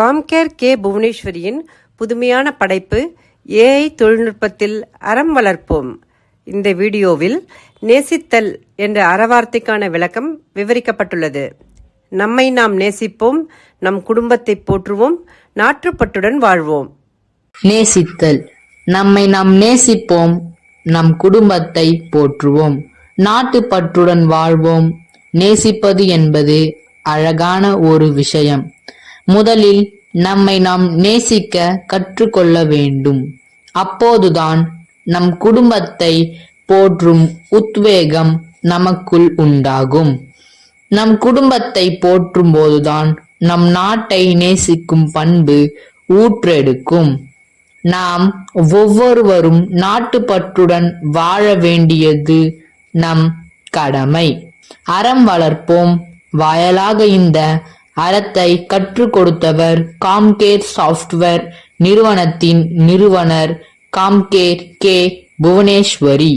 Compcare K. புவனேஸ்வரியின் புதுமையான படைப்பு AI தொழில்நுட்பத்தில் அறம் வளர்ப்போம். இந்த வீடியோவில் நேசித்தல் என்ற அறவார்த்தைக்கான விளக்கம் விவரிக்கப்பட்டுள்ளது. நம்மை நாம் நேசிப்போம் நம் குடும்பத்தை போற்றுவோம் நாற்றுப்பட்டுடன் வாழ்வோம். நேசித்தல். நம்மை நாம் நேசிப்போம் நம் குடும்பத்தை போற்றுவோம் நாட்டுப்பற்றுடன் வாழ்வோம். நேசிப்பது என்பது அழகான ஒரு விஷயம். முதலில் நம்மை நாம் நேசிக்க கற்றுக்கொள்ள வேண்டும். அப்போதுதான் நம் குடும்பத்தை போற்றும் உத்வேகம் நமக்குள் உண்டாகும். நம் குடும்பத்தை போற்றும் போதுதான் நம் நாட்டை நேசிக்கும் பண்பு ஊற்றெடுக்கும். நாம் ஒவ்வொருவரும் நாட்டுப்பற்றுடன் வாழ வேண்டியது நம் கடமை. அறம் வளர்ப்போம். வாயலாக இந்த அறத்தை கற்றுக் கொடுத்தவர் காம்கேர் சாஃப்ட்வேர் நிறுவனத்தின் நிறுவனர் காம்கேர் கே புவனேஸ்வரி.